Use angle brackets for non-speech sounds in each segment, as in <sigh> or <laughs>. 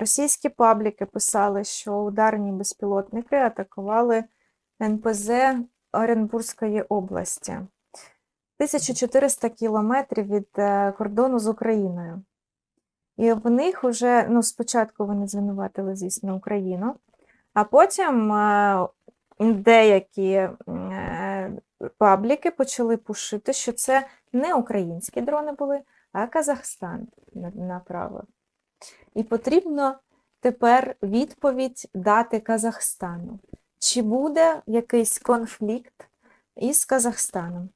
Російські пабліки писали, що ударні безпілотники атакували НПЗ Оренбурзької області. 1400 кілометрів від е, кордону з Україною. І в них вже, ну, спочатку вони звинуватили, звісно, Україну, а потім е, деякі е, пабліки почали пушити, що це не українські дрони були, а Казахстан направив. І потрібно тепер відповідь дати Казахстану. Чи буде якийсь конфлікт із Казахстаном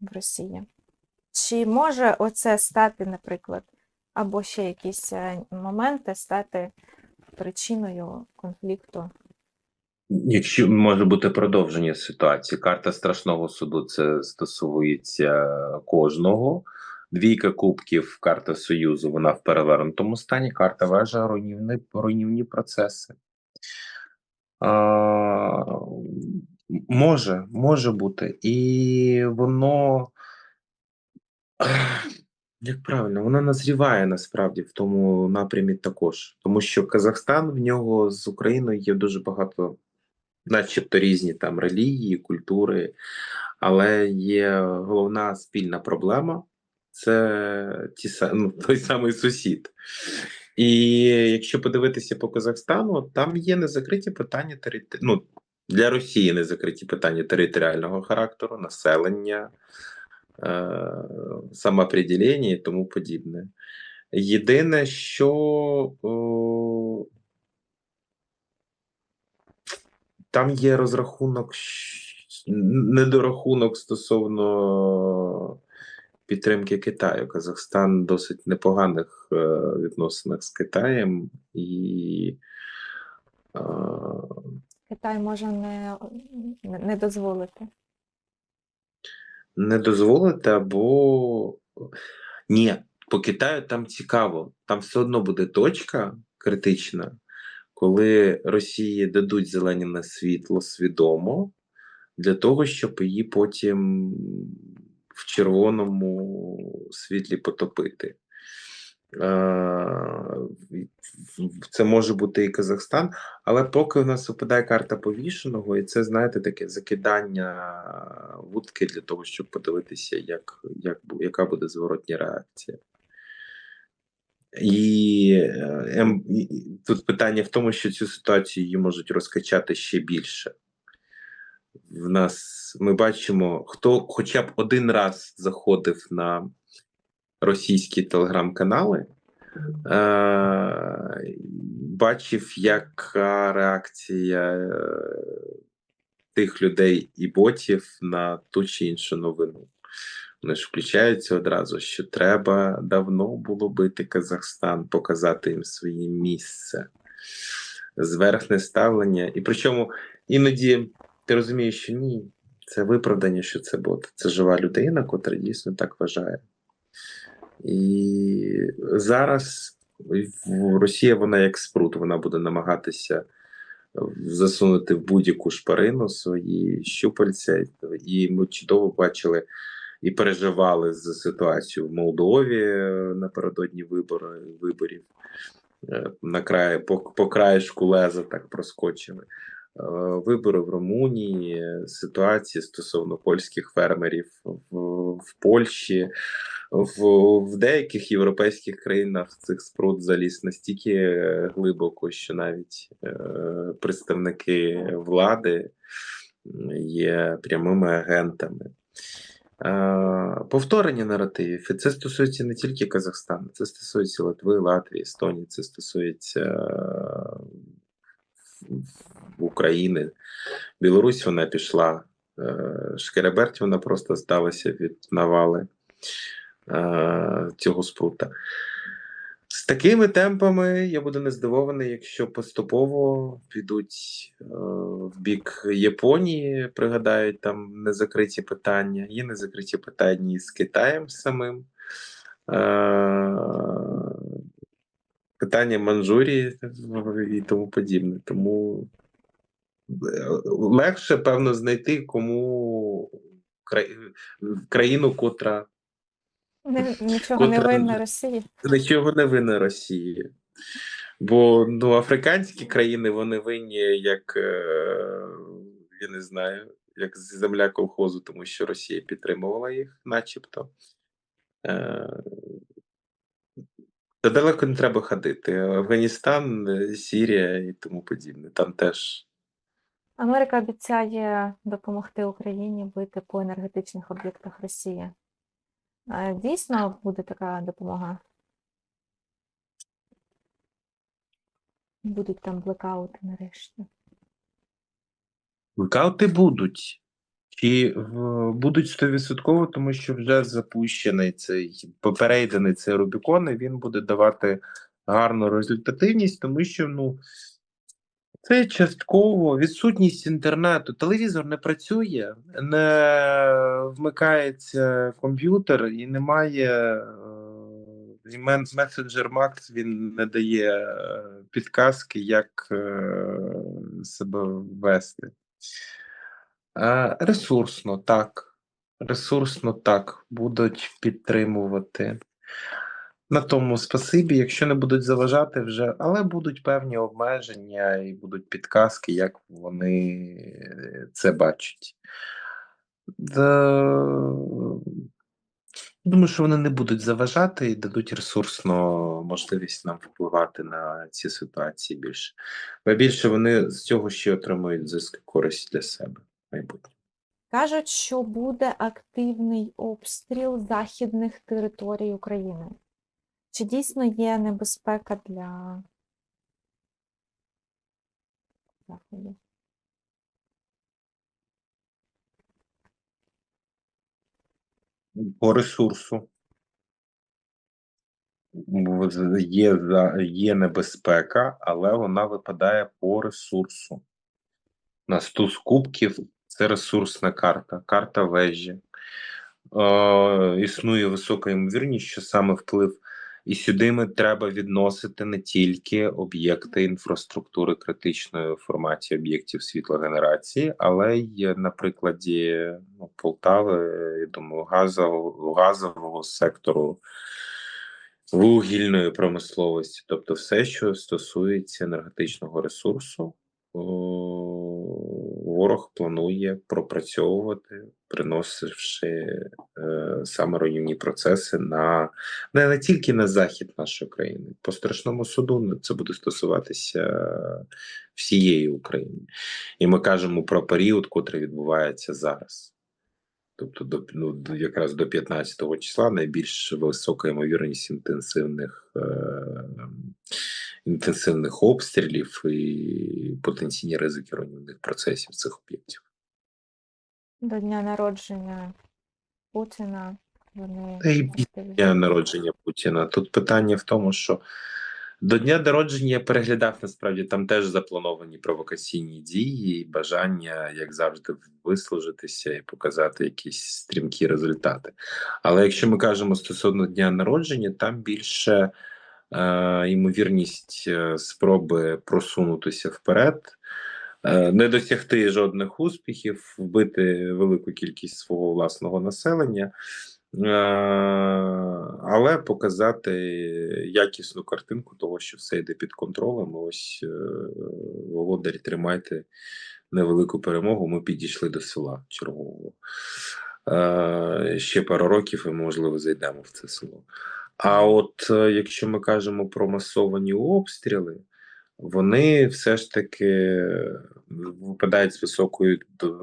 в Росії? Чи може оце стати, наприклад, або ще якісь е, моменти стати причиною конфлікту? Якщо може бути продовження ситуації, карта страшного суду це стосується кожного. Двійка кубків, карта Союзу, вона в перевернутому стані, карта вежа руйнівні, руйнівні процеси. А, може, може бути. І воно, як правильно, воно назріває насправді в тому напрямі також. Тому що Казахстан в нього з Україною є дуже багато начебто різні там релігії, культури, але є головна спільна проблема це ті, ну, <laughs> той самий сусід. І якщо подивитися по Казахстану, там є незакриті питання ну, для Росії незакриті питання територіального характеру, населення, е- самоопределення і тому подібне. Єдине, що о, там є розрахунок, недорахунок стосовно підтримки Китаю. Казахстан в досить непоганих е, відносинах з Китаєм, і е, Китай може не не дозволити. не дозволити або ні, по Китаю там цікаво, там все одно буде точка критична, коли Росії дадуть зелені на світло свідомо для того, щоб її потім в червоному світлі потопити. Е, Це може бути і Казахстан, але поки у нас випадає карта повішеного, і це, знаєте, таке закидання вудки для того, щоб подивитися, як, як, яка буде зворотня реакція. Е, ем, і тут питання в тому, що цю ситуацію її можуть розкачати ще більше. В нас ми бачимо, хто хоча б один раз заходив на російські телеграм-канали, е, бачив, яка реакція е, тих людей і ботів на ту чи іншу новину. Вони ж включаються одразу, що треба давно було бити Казахстан, показати їм своє місце, зверхне ставлення. І причому іноді ти розумієш, що ні, це виправдання, що це бот. Це жива людина, котра дійсно так вважає. І зараз Росія вона як спрут, вона буде намагатися засунути в будь-яку шпарину свої щупальця. І ми чудово бачили і переживали за ситуацію в Молдові напередодні вибори, виборів. Е, На край, по, по краєшку леза так проскочили. Е, Вибори в Румунії, ситуації стосовно польських фермерів в, в Польщі, в, в деяких європейських країнах цих спрут заліз настільки глибоко, що навіть е, представники влади є прямими агентами. Е, Повторення наративів, і це стосується не тільки Казахстану, це стосується Литви, Латвії, Естонії, це стосується е, України. Білорусь вона пішла. е, Шкереберть вона просто сталася від навали е, цього спрута. З такими темпами я буду не здивований, якщо поступово підуть е, в бік Японії, пригадають там незакриті питання. Є незакриті питання і з Китаєм самим. Е, питання Манчжурії і тому подібне. Тому легше, певно, знайти кому країну, котра нічого не винна Росії. Нічого не винна Росії. Бо ну, африканські країни вони винні як е, я не знаю, як земля колхозу, тому що Росія підтримувала їх, начебто. Е, Та далеко не треба ходити. Афганістан, е, Сірія і тому подібне. Там теж Америка обіцяє допомогти Україні бити по енергетичних об'єктах Росії. Дійсно буде така допомога? Будуть там блекаути нарешті. Блекаути будуть. Чи будуть стовідсотково, тому що вже запущений цей попереджений цей Рубікон, і він буде давати гарну результативність, тому що ну це частково відсутність інтернету. Телевізор не працює, не вмикається комп'ютер і немає е, і месенджер Макс він не дає е, підказки, як е, себе вести. Ресурсно, так. Ресурсно так. Будуть підтримувати. На тому спасибі, якщо не будуть заважати вже, але будуть певні обмеження і будуть підказки, як вони е, це бачать. Думаю, що вони не будуть заважати і дадуть ресурсно можливість нам впливати на ці ситуації більше. Бо більше вони з цього ще отримують зиск користь для себе в майбутньому. Кажуть, що буде активний обстріл західних територій України. Чи дійсно є небезпека для заходу? По ресурсу. Є, є небезпека, але вона випадає по ресурсу. На 100 кубків це ресурсна карта, карта вежі. Е, існує висока ймовірність, що саме вплив, і сюди ми треба відносити не тільки об'єкти інфраструктури критичної форматі об'єктів світлогенерації, але й на прикладі ну, Полтави, я думаю, газового, газового сектору, вугільної промисловості, тобто все, що стосується енергетичного ресурсу. о, Ворог планує пропрацьовувати, приносивши е, саме руйнівні процеси на не, не тільки на захід нашої країни. По страшному суду це буде стосуватися всієї України. І ми кажемо про період, котрий відбувається зараз. Тобто, до, ну, якраз до 15 числа найбільш висока ймовірність інтенсивних, е, інтенсивних обстрілів і потенційні ризики руйнівних процесів цих об'єктів. До дня народження Путіна вони Та активізують. Дня народження Путіна. Тут питання в тому, що до дня народження я переглядав насправді там теж заплановані провокаційні дії бажання, як завжди, вислужитися і показати якісь стрімкі результати. Але якщо ми кажемо стосовно дня народження, там більше е, ймовірність е, спроби просунутися вперед. е, Не досягти жодних успіхів, вбити велику кількість свого власного населення, але показати якісну картинку того, що все йде під контролем. Ось е, володарі, тримайте невелику перемогу. Ми підійшли до села чергового. Е, Ще пару років, і можливо зайдемо в це село. А от е, якщо ми кажемо про масовані обстріли, вони все ж таки випадають з високою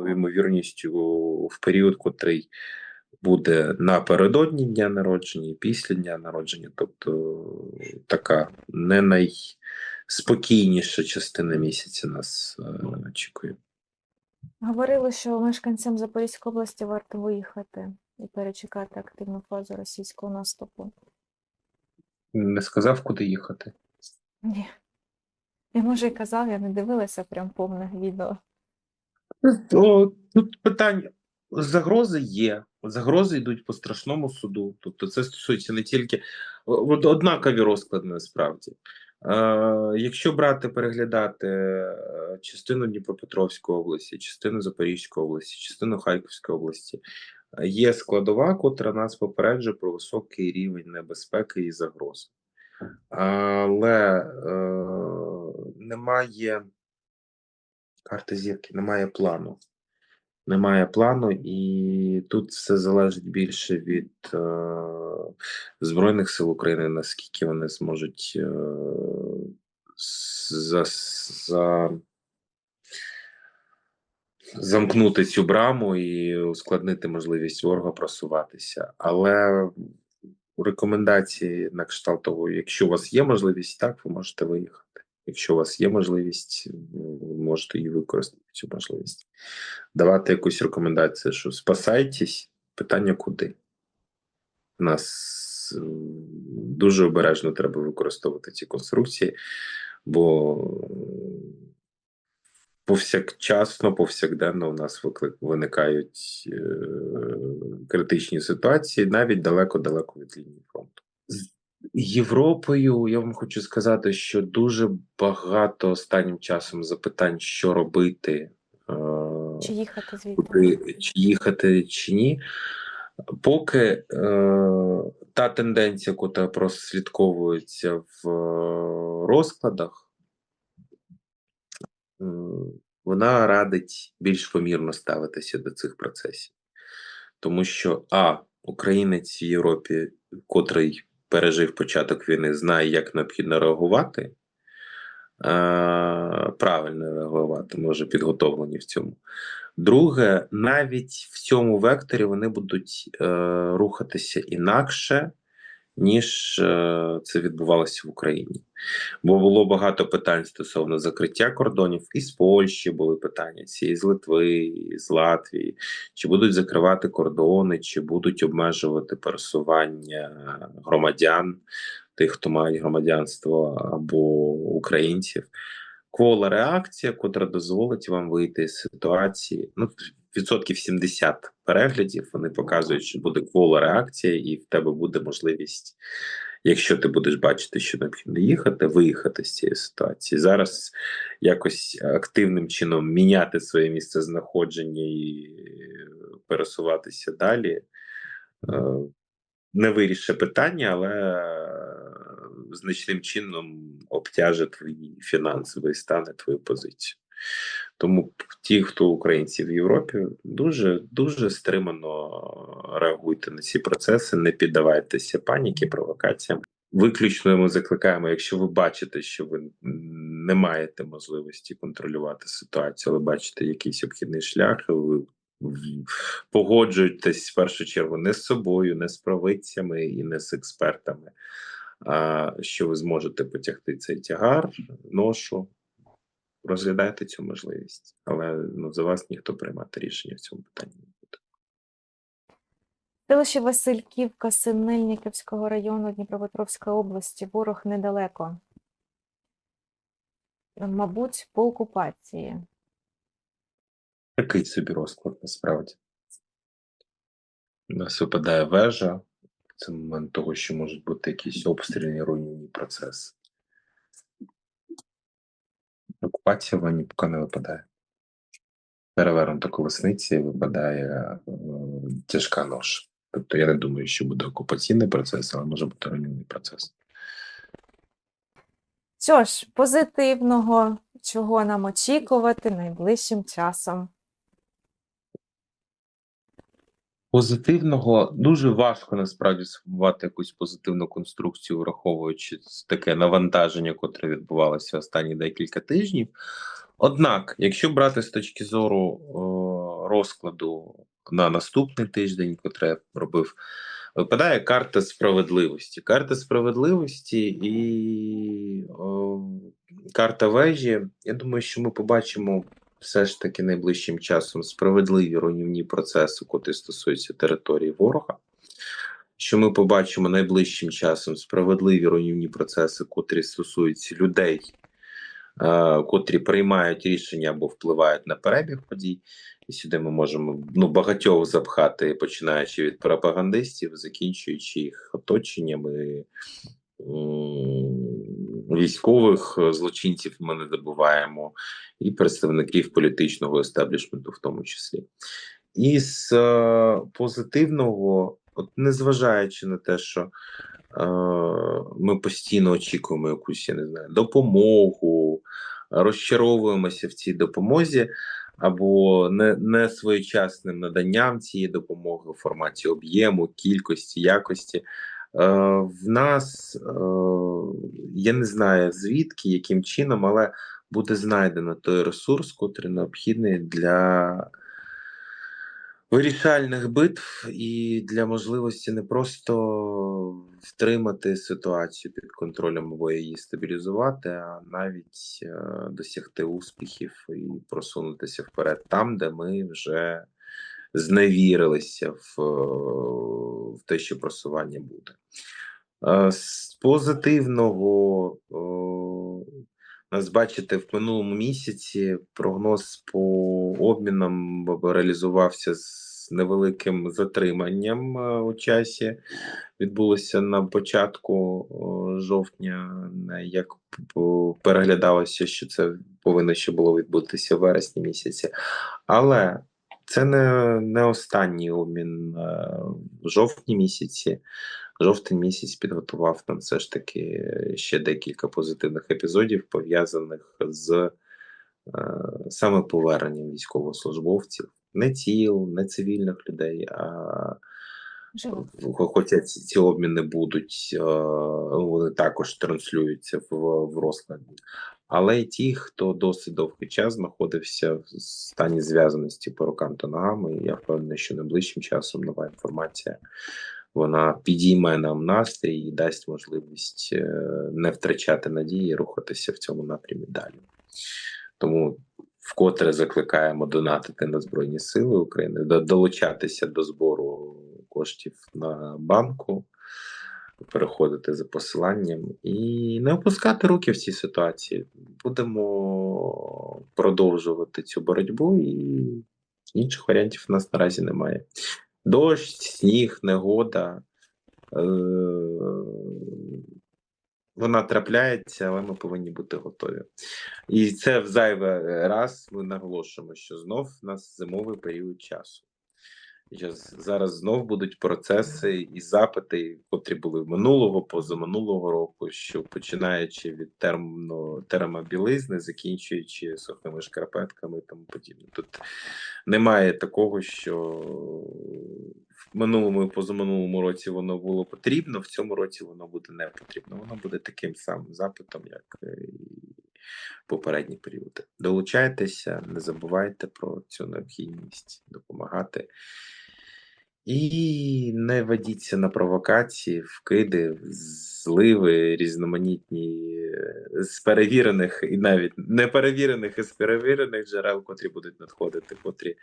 ймовірністю в період, котрий буде напередодні дня народження і після дня народження, тобто така не найспокійніша частина місяця нас е, очікує. Говорили, що мешканцям Запорізької області варто виїхати і перечекати активну фазу російського наступу. Не сказав, куди їхати. Ні. Я може і казав, я не дивилася прям повне відео. О, тут питання. Загрози є. Загрози йдуть по страшному суду. Тобто, це стосується не тільки однакові розклади насправді. Е, якщо брати, переглядати е, частину Дніпропетровської області, частину Запорізької області, частину Харківської області, є складова, котра нас попереджує про високий рівень небезпеки і загроз. але е, немає карти зірки, немає плану. Немає плану, і тут все залежить більше від е, Збройних сил України, наскільки вони зможуть е, за, за, замкнути цю браму і ускладнити можливість ворога просуватися. Але у рекомендації на кшталт якщо у вас є можливість, так, ви можете виїхати. Якщо у вас є можливість, ви можете її використати цю можливість. Давати якусь рекомендацію, що спасайтесь, питання куди. У нас дуже обережно треба використовувати ці конструкції, бо повсякчасно, повсякденно у нас виклик, виникають е, критичні ситуації, навіть далеко-далеко від лінії фронту. Європою я вам хочу сказати, що дуже багато останнім часом запитань, що робити. е, Чи їхати звідти? чи їхати чи ні. Поки е, та тенденція, яка прослідковується в е, розкладах, вона радить більш помірно ставитися до цих процесів. Тому що А, українець в Європі, котрий пережив початок війни, знає, як необхідно реагувати, правильно реагувати, може підготовлені в цьому. Друге, навіть в цьому векторі вони будуть е, рухатися інакше, ніж е, це відбувалося в Україні. Бо було багато питань стосовно закриття кордонів. І з Польщі були питання, ці з Литви, з Латвії. Чи будуть закривати кордони, чи будуть обмежувати пересування громадян, тих, хто мають громадянство або українців квола реакція, котра дозволить вам вийти з ситуації. Ну, відсотків 70 переглядів вони показують, що буде квола реакція, і в тебе буде можливість, якщо ти будеш бачити, що необхідно їхати, виїхати з цієї ситуації. Зараз якось активним чином міняти своє місце знаходження і пересуватися далі. е, Не вирішить питання, але значним чином обтяже твій фінансовий стан і твою позицію. Тому ті, хто українці в Європі, дуже дуже стримано реагуйте на ці процеси, не піддавайтеся паніки, провокаціям. Виключно ми закликаємо, якщо ви бачите, що ви не маєте можливості контролювати ситуацію, але бачите якийсь обхідний шлях, ви погоджуєтесь в першу чергу не з собою, не з правицями і не з експертами, а що ви зможете потягти цей тягар, ношу. Розглядайте цю можливість, але ну, за вас ніхто приймати рішення в цьому питанні не буде. Селище Васильківка Синельниківського району Дніпропетровської області. Ворог недалеко. Мабуть, по окупації. Такий собі розклад насправді. У нас випадає вежа. Це момент того, що можуть бути якісь обстрільні руйнівні процеси. Окупація в ванні поки не випадає. Перевернуто колесниці випадає е, тяжка нож. Тобто я не думаю, що буде окупаційний процес, але може бути руйнівний процес. Що ж, позитивного, чого нам очікувати найближчим часом. Позитивного дуже важко насправді сформувати якусь позитивну конструкцію, враховуючи таке навантаження, котре відбувалося останні декілька тижнів. Однак, якщо брати з точки зору о, розкладу на наступний тиждень, котре я робив, випадає карта справедливості. Карта справедливості і о, карта вежі. Я думаю, що ми побачимо все ж таки найближчим часом справедливі руйнівні процеси, котрі стосуються території ворога. Що ми побачимо найближчим часом справедливі руйнівні процеси, котрі стосуються людей, е, котрі приймають рішення або впливають на перебіг подій. І сюди ми можемо ну, багатьох запхати, починаючи від пропагандистів, закінчуючи їх оточеннями. Військових е, злочинців ми не забуваємо, і представників політичного естеблішменту, в тому числі. І з е, позитивного, от незважаючи на те, що е, ми постійно очікуємо якусь, я не знаю, допомогу, розчаровуємося в цій допомозі, або не, не своєчасним наданням цієї допомоги у форматі об'єму, кількості, якості. Е, в нас е, я не знаю звідки, яким чином, але буде знайдено той ресурс, котрий необхідний для вирішальних битв і для можливості не просто втримати ситуацію під контролем або її стабілізувати, а навіть е, досягти успіхів і просунутися вперед там, де ми вже зневірилися в, е, в те, що просування буде. Е, З позитивного нас бачите в минулому місяці прогноз по обмінам по-реалізувався з невеликим затриманням е, у часі. Відбулося на початку жовтня, як переглядалося, що це повинно ще було відбутися в вересні місяці. Але це не, не останній обмін е, в жовтні місяці. Жовтень місяць підготував нам все ж таки ще декілька позитивних епізодів, пов'язаних з е, саме поверненням військовослужбовців, не тіл, не цивільних людей, а Хоча ці, ці обміни будуть, е, вони також транслюються в, в розкладі. Але й ті, хто досить довгий час знаходився в стані зв'язаності по рукам та ногами, і я впевнений, що найближчим часом нова інформація вона підійме нам настрій і дасть можливість е, не втрачати надії, рухатися в цьому напрямі далі. Тому вкотре закликаємо донатити на Збройні Сили України, до- долучатися до збору коштів на банку, переходити за посиланням і не опускати руки в цій ситуації. Будемо продовжувати цю боротьбу, і інших варіантів у нас наразі немає. Дощ, сніг, негода. Е- вона трапляється, але ми повинні бути готові. І це в зайвий раз ми наголошуємо, що знов у нас зимовий період часу. Зараз знов будуть процеси і запити, котрі були минулого, позаминулого року, що починаючи від термо, термобілизни, закінчуючи сухими шкарпетками і тому подібне. Тут немає такого, що в минулому і позаминулому році воно було потрібно, в цьому році воно буде не потрібно. Воно буде таким самим запитом, як е, і попередні періоди. Долучайтеся, не забувайте про цю необхідність допомагати. І не ведіться на провокації, вкиди, зливи різноманітні е, з перевірених і навіть неперевірених і з перевірених джерел, котрі будуть надходити, котрі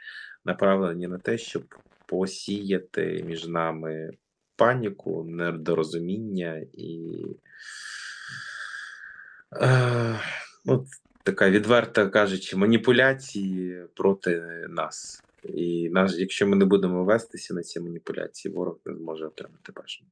направлені на те, щоб посіяти між нами паніку, недорозуміння і е, така відверта кажучи, маніпуляції проти нас. І наш, якщо ми не будемо вестися на ці маніпуляції, ворог не зможе отримати бажання.